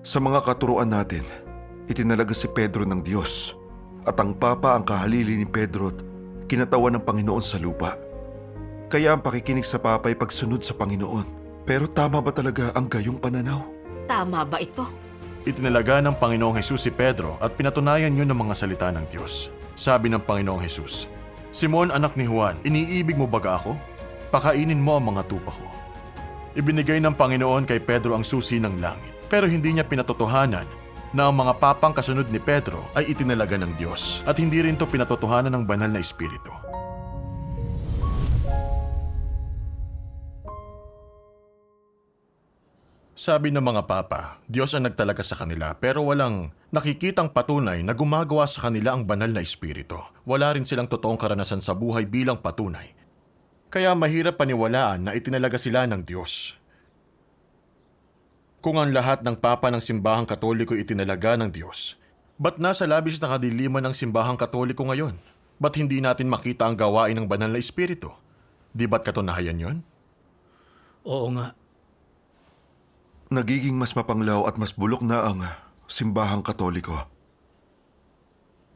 Sa mga katuruan natin, itinalaga si Pedro ng Diyos at ang Papa ang kahalili ni Pedro at kinatawan ng Panginoon sa lupa. Kaya ang pakikinig sa Papa ay pagsunod sa Panginoon. Pero tama ba talaga ang gayong pananaw? Tama ba ito? Itinalaga ng Panginoong Hesus si Pedro at pinatunayan yun ng mga salita ng Diyos. Sabi ng Panginoong Hesus, Simon anak ni Juan, iniibig mo baga ako? Pakainin mo ang mga tupa ko. Ibinigay ng Panginoon kay Pedro ang susi ng langit, pero hindi niya pinatotohanan na ang mga papang kasunod ni Pedro ay itinalaga ng Diyos at hindi rin to pinatotohanan ng banal na espiritu. Sabi ng mga papa, Diyos ang nagtalaga sa kanila pero walang nakikitang patunay na gumagawa sa kanila ang banal na espiritu. Wala rin silang totoong karanasan sa buhay bilang patunay. Kaya mahirap paniwalaan na itinalaga sila ng Diyos. Kung ang lahat ng papa ng simbahang katoliko itinalaga ng Diyos, ba't nasa labis na kadiliman ng simbahang katoliko ngayon? Ba't hindi natin makita ang gawain ng banal na espiritu? Di ba't katunayan yon? Oo nga. Nagiging mas mapanglaw at mas bulok na ang simbahang katoliko.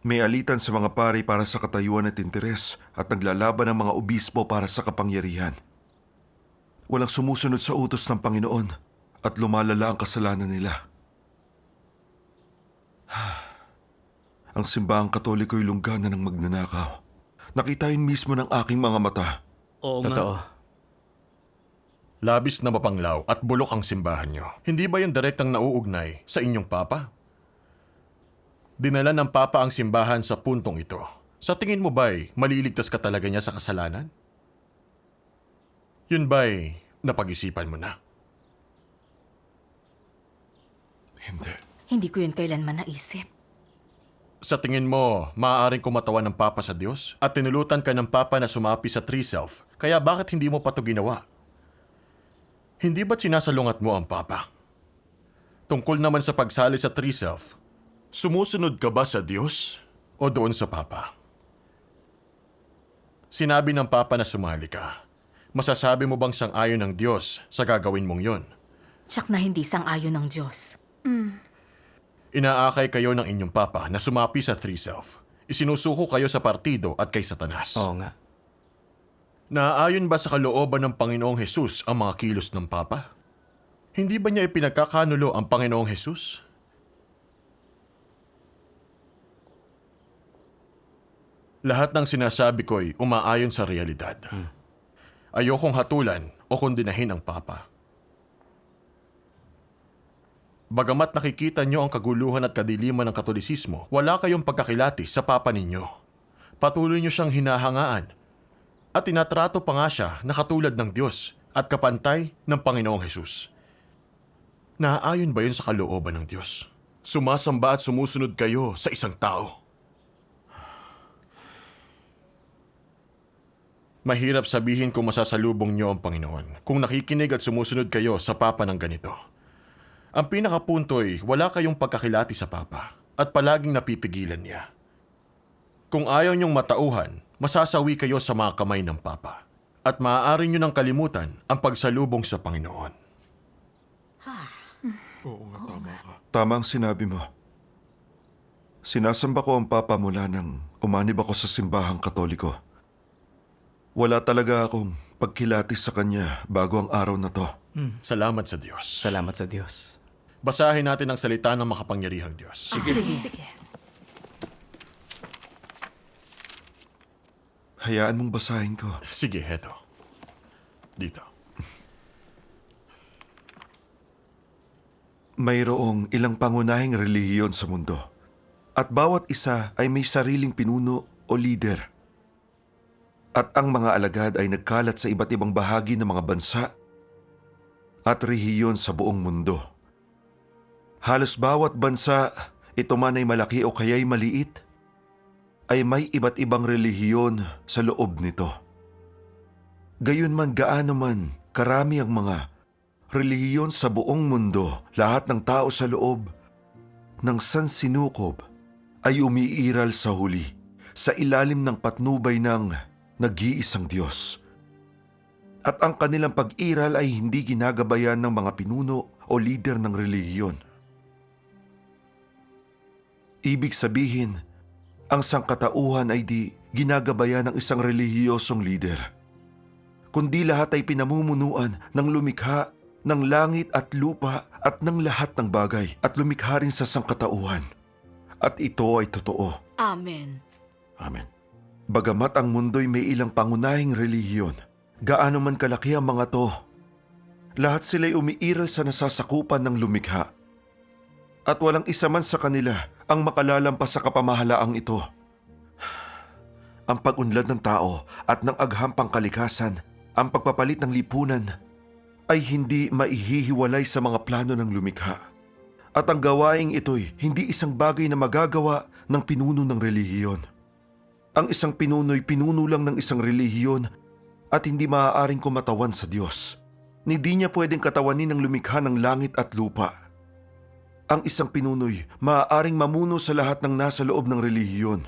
May alitan sa mga pari para sa katayuan at interes at naglalaban ang mga obispo para sa kapangyarihan. Walang sumusunod sa utos ng Panginoon at lumalala ang kasalanan nila. Ang simbahang katoliko ay lunggana ng magnanakaw. Nakita yun mismo ng aking mga mata. Oo nga. Totoo. Labis na mapanglaw at bulok ang simbahan nyo. Hindi ba yung direktang nauugnay sa inyong papa? Dinala ng papa ang simbahan sa puntong ito. Sa tingin mo ba'y maliligtas ka talaga niya sa kasalanan? Yun ba'y napag-isipan mo na? Hindi. Hindi ko yun kailanman naisip. Sa tingin mo, maaaring kumatawan ng papa sa Diyos at tinulutan ka ng papa na sumapi sa tree self, kaya bakit hindi mo pa to ginawa? Hindi ba't sinasalungat mo ang papa? Tungkol naman sa pagsali sa tree self, sumusunod ka ba sa Diyos o doon sa papa? Sinabi ng papa na sumali ka. Masasabi mo bang sang-ayon ng Diyos sa gagawin mong yon? Tsak na hindi sang-ayon ng Diyos. Inaakay kayo ng inyong papa na sumapi sa three self. Isinusuko kayo sa partido at kay Satanas. Oo nga. Naaayon ba sa kalooban ng Panginoong Hesus ang mga kilos ng Papa? Hindi ba niya ipinagkakanulo ang Panginoong Hesus? Lahat ng sinasabi ko'y umaayon sa realidad. Ayokong hatulan o kondinahin ang Papa. Bagamat nakikita niyo ang kaguluhan at kadiliman ng katolisismo, wala kayong pagkakilati sa Papa ninyo. Patuloy niyo siyang hinahangaan at tinatrato pa nga siya na katulad ng Diyos at kapantay ng Panginoong Hesus. Naaayon ba yun sa kalooban ng Diyos? Sumasamba at sumusunod kayo sa isang tao. Mahirap sabihin kung masasalubong niyo ang Panginoon kung nakikinig at sumusunod kayo sa Papa ng ganito. Ang pinakapunto'y wala kayong pagkakilati sa Papa at palaging napipigilan niya. Kung ayaw niyong matauhan, masasawi kayo sa mga kamay ng Papa. At maaari niyo nang kalimutan ang pagsalubong sa Panginoon. Tama ang sinabi mo. Sinasamba ko ang Papa mula nang umanib ako sa simbahang katoliko. Wala talaga akong pagkilati sa kanya bago ang araw na to. Salamat sa Diyos. Salamat sa Diyos. Basahin natin ang salita ng makapangyarihang Diyos. Sige. Sige. Hayaan mong basahin ko. Sige, heto. Dito. Mayroong ilang pangunahing relihiyon sa mundo. At bawat isa ay may sariling pinuno o leader. At ang mga alagad ay nagkalat sa iba't ibang bahagi ng mga bansa at rehiyon sa buong mundo. Halos bawat bansa, ito man ay malaki o kaya'y maliit, ay may iba't ibang relihiyon sa loob nito. Gayunman gaano man karami ang mga relihiyon sa buong mundo, lahat ng tao sa loob ng sansinukob ay umiiral sa huli, sa ilalim ng patnubay ng nag-iisang Diyos. At ang kanilang pag-iral ay hindi ginagabayan ng mga pinuno o lider ng relihiyon. Ibig sabihin, ang sangkatauhan ay di ginagabayan ng isang relihiyosong lider. Kundi lahat ay pinamumunuan ng lumikha ng langit at lupa at ng lahat ng bagay at lumikha rin sa sangkatauhan. At ito ay totoo. Amen. Amen. Bagamat ang mundo'y may ilang pangunahing relihiyon, gaano man kalaki ang mga to, lahat sila'y umiiral sa nasasakupan ng lumikha. At walang isa man sa kanila ang makalalampas sa kapamahalaang ito. Ang pag-unlad ng tao at ng aghampang kalikasan, ang pagpapalit ng lipunan, ay hindi maihihiwalay sa mga plano ng lumikha. At ang gawaing ito'y hindi isang bagay na magagawa ng pinuno ng relihiyon. Ang isang pinuno'y pinuno lang ng isang relihiyon at hindi maaaring kumatawan sa Diyos. Hindi niya pwedeng katawanin ng lumikha ng langit at lupa. Ang isang pinuno'y maaaring mamuno sa lahat ng nasa loob ng relihiyon.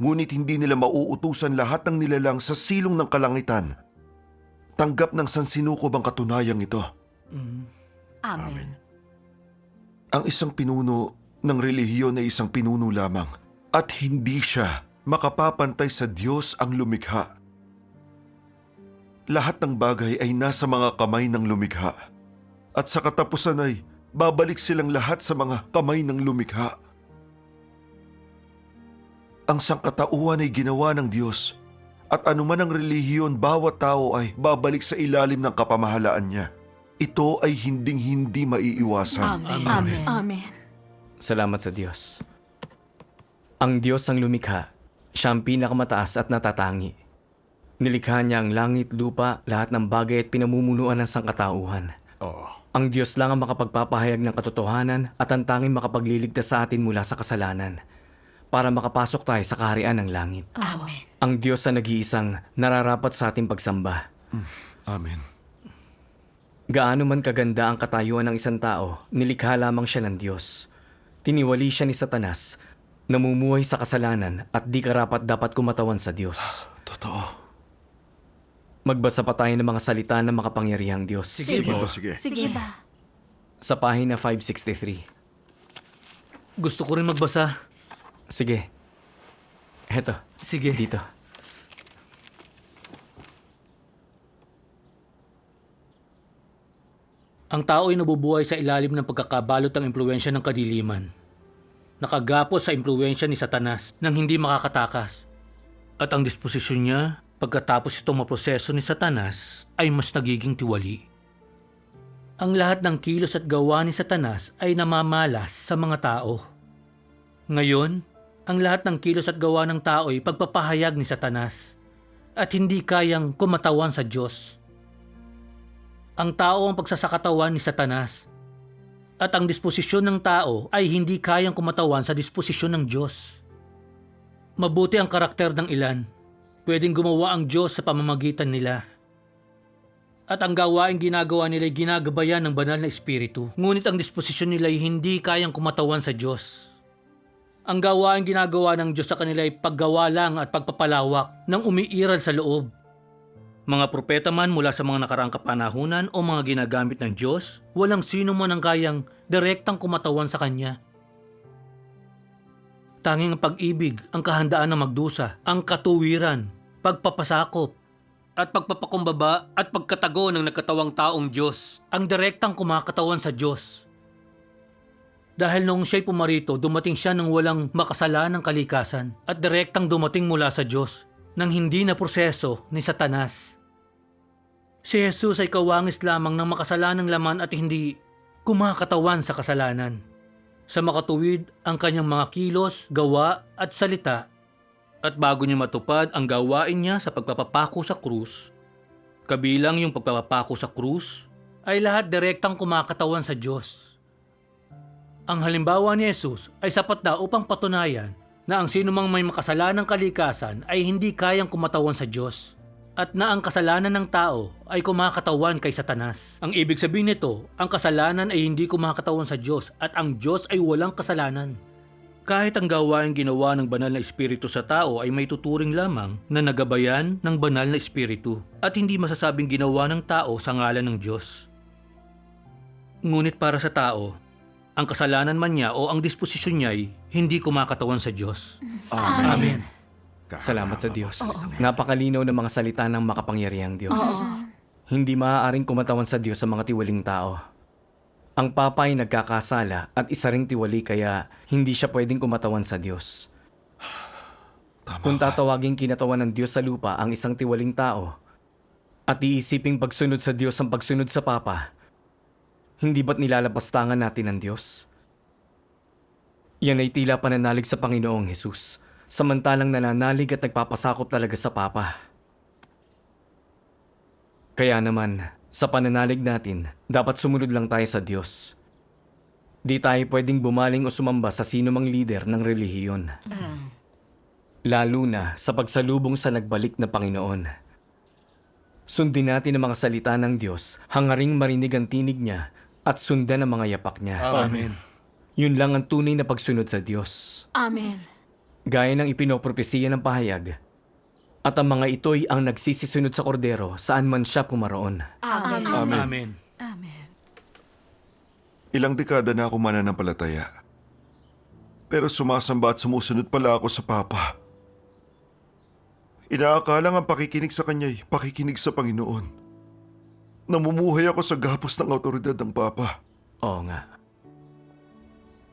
Ngunit hindi nila mauutusan lahat ng nilalang sa silong ng kalangitan. Tanggap ng sansinukob ang katunayang ito. Amen. Ang isang pinuno ng relihiyon ay isang pinuno lamang at hindi siya makapapantay sa Diyos ang lumikha. Lahat ng bagay ay nasa mga kamay ng lumikha. At sa katapusan ay babalik silang lahat sa mga kamay ng lumikha. Ang sangkatauhan ay ginawa ng Diyos at anuman ang relihiyon bawat tao ay babalik sa ilalim ng kapamahalaan niya. Ito ay hinding-hindi maiiwasan. Amen. Amen. Amen. Salamat sa Diyos. Ang Diyos ang lumikha, siya ang pinakamataas at natatangi. Nilikha niya ang langit, lupa, lahat ng bagay at pinamumunuan ng sangkatauhan. Oo. Ang Diyos lang ang makapagpapahayag ng katotohanan at ang tanging makapagliligtas sa atin mula sa kasalanan para makapasok tayo sa kaharian ng langit. Amen. Ang Diyos ang nag-iisang nararapat sa ating pagsamba. Amen. Gaano man kaganda ang katayuan ng isang tao, nilikha lamang siya ng Diyos. Tiniwali siya ni Satanas, namumuhay sa kasalanan at di karapat dapat kumatawan sa Diyos. Totoo. Magbasa pa tayo ng mga salita ng makapangyarihang Diyos. Sige, Sige po. ba? Sige. Sige ba? Sa pahina 563. Gusto ko rin magbasa. Sige. Heto, Sige. dito. Ang tao ay nabubuhay sa ilalim ng pagkakabalot ng impluensya ng kadiliman. Nakagapos sa impluensya ni Satanas nang hindi makakatakas. At ang disposisyon niya, pagkatapos itong maproseso ni Satanas, ay mas nagiging tiwali. Ang lahat ng kilos at gawa ni Satanas ay namamalas sa mga tao. Ngayon, ang lahat ng kilos at gawa ng tao ay pagpapahayag ni Satanas at hindi kayang kumatawan sa Diyos. Ang tao ang pagsasakatawan ni Satanas. At ang disposisyon ng tao ay hindi kayang kumatawan sa disposisyon ng Diyos. Mabuti ang karakter ng ilan. Pwedeng gumawa ang Diyos sa pamamagitan nila. At ang gawain ginagawa nila ay ginagabayan ng banal na espiritu. Ngunit ang disposisyon nila ay hindi kayang kumatawan sa Diyos. Ang gawain ginagawa ng Diyos sa kanila ay paggawa lang at pagpapalawak ng umiiral sa loob. Mga propeta man mula sa mga nakaraang kapanahunan o mga ginagamit ng Diyos, walang sino man ang kayang direktang kumatawan sa Kanya. Tanging ang pag-ibig, ang kahandaan ng magdusa, ang katuwiran, pagpapasakop, at pagpapakumbaba at pagkatago ng nagkatawang taong Diyos, ang direktang kumakatawan sa Diyos. Dahil noong siya'y pumarito, dumating siya ng walang makasalanang kalikasan at direktang dumating mula sa Diyos nang hindi na proseso ni Satanas. Si Jesus ay kawangis lamang ng makasalanang laman at hindi kumakatawan sa kasalanan. Sa makatuwid ang kanyang mga kilos, gawa at salita. At bago niya matupad ang gawain niya sa pagpapapako sa krus, kabilang yung pagpapapako sa krus, ay lahat direktang kumakatawan sa Diyos. Ang halimbawa ni Jesus ay sapat na upang patunayan na ang sinumang may makasalanang kalikasan ay hindi kayang kumatawan sa Diyos at na ang kasalanan ng tao ay kumakatawan kay Satanas. Ang ibig sabihin nito, ang kasalanan ay hindi kumakatawan sa Diyos at ang Diyos ay walang kasalanan. Kahit ang gawain ginawa ng banal na espiritu sa tao ay may tuturing lamang na nagabayan ng banal na espiritu at hindi masasabing ginawa ng tao sa ngalan ng Diyos. Ngunit para sa tao, ang kasalanan man niya o ang disposisyon niya ay hindi kumakatawan sa Diyos. Amen. Salamat sa Diyos. Napakalinaw ng mga salita ng makapangyarihang Diyos. Hindi maaaring kumatawan sa Diyos sa mga tiwaling tao. Ang Papa ay nagkakasala at isa ring tiwali kaya hindi siya pwedeng kumatawan sa Diyos. Kung tatawaging kinatawan ng Diyos sa lupa ang isang tiwaling tao at iisiping pagsunod sa Diyos ang pagsunod sa Papa, hindi ba't nilalapastangan natin ang Diyos? Yan ay tila pananalig sa Panginoong Hesus, samantalang nananalig at nagpapasakop talaga sa Papa. Kaya naman, sa pananalig natin, dapat sumunod lang tayo sa Diyos. Di tayo pwedeng bumaling o sumamba sa sino mang lider ng relihiyon. Lalo na sa pagsalubong sa nagbalik na Panginoon. Sundin natin ang mga salita ng Diyos, hangaring marinig ang tinig niya at sundan ang mga yapak niya. Amen. Yun lang ang tunay na pagsunod sa Diyos. Amen. Gaya ng ipinopropesiya ng pahayag. At ang mga ito'y ang nagsisisunod sa kordero saan man siya pumaroon. Amen. Amen. Amen. Ilang dekada na ako mananampalataya. Pero sumasamba at sumusunod pala ako sa Papa. Inaakala ang pakikinig sa Kanya'y pakikinig sa Panginoon. Namumuhay ako sa gapos ng autoridad ng Papa. Oo nga.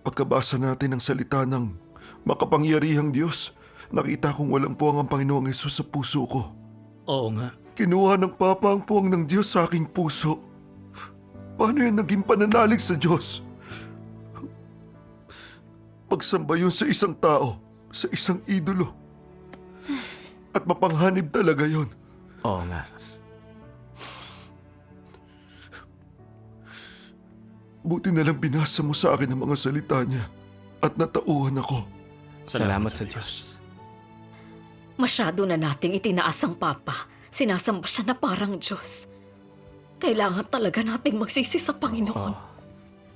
Pagkabasa natin ng salita ng makapangyarihang Diyos, nakita kong walang puwang ang Panginoong Yesus sa puso ko. Oo nga. Kinuha ng Papa ang puwang ng Diyos sa aking puso. Paano yan naging pananalig sa Diyos? Pagsamba yun sa isang tao, sa isang idolo. At mapanghanib talaga yon. Oo nga. Buti na lang binasa mo sa akin ang mga salita niya at natauhan ako. Salamat, sa Diyos. Masyado na nating itinaas ang Papa. Sinasamba siya na parang Diyos. Kailangan talaga nating magsisi sa Panginoon.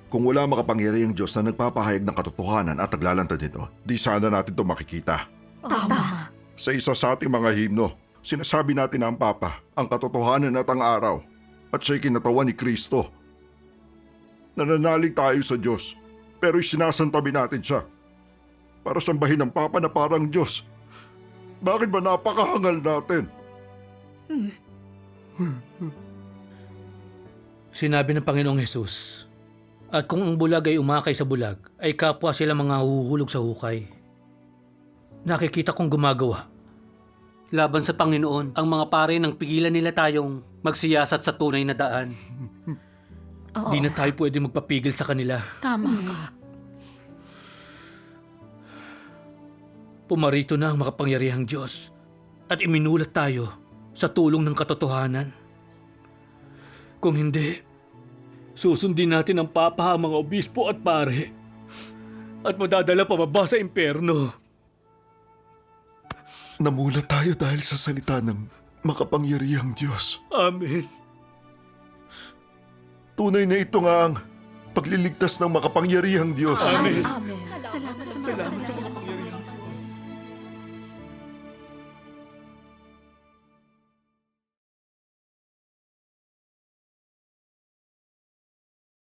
Kung wala makapangyarihang Diyos na nagpapahayag ng katotohanan at naglalantad nito, di sana natin ito makikita. Tama. Sa isa sa ating mga himno, sinasabi natin na ang Papa, ang katotohanan at ang araw, at siya'y kinatawan ni Kristo. Nananalig tayo sa Diyos, pero sinasantabi natin siya. Para sambahin ang Papa na parang Diyos. Bakit ba napakahangal natin? Sinabi ng Panginoong Hesus, At kung ang bulag ay umakay sa bulag, ay kapwa sila mga huhulog sa hukay. Nakikita kong gumagawa. Laban sa Panginoon, ang mga pare nang pigilan nila tayong magsiyasat sa tunay na daan. Di na tayo pwede magpapigil sa kanila. Tama ka. Pumarito na ang makapangyarihang Diyos at iminulat tayo sa tulong ng katotohanan. Kung hindi, susundin natin ang papa ang mga obispo at pare at madadala pababa sa impyerno. Namulat tayo dahil sa salita ng makapangyarihang Diyos. Amen. Tunay na ito nga ang pagliligtas ng makapangyarihang Diyos. Amen. Amen. Salamat sa mga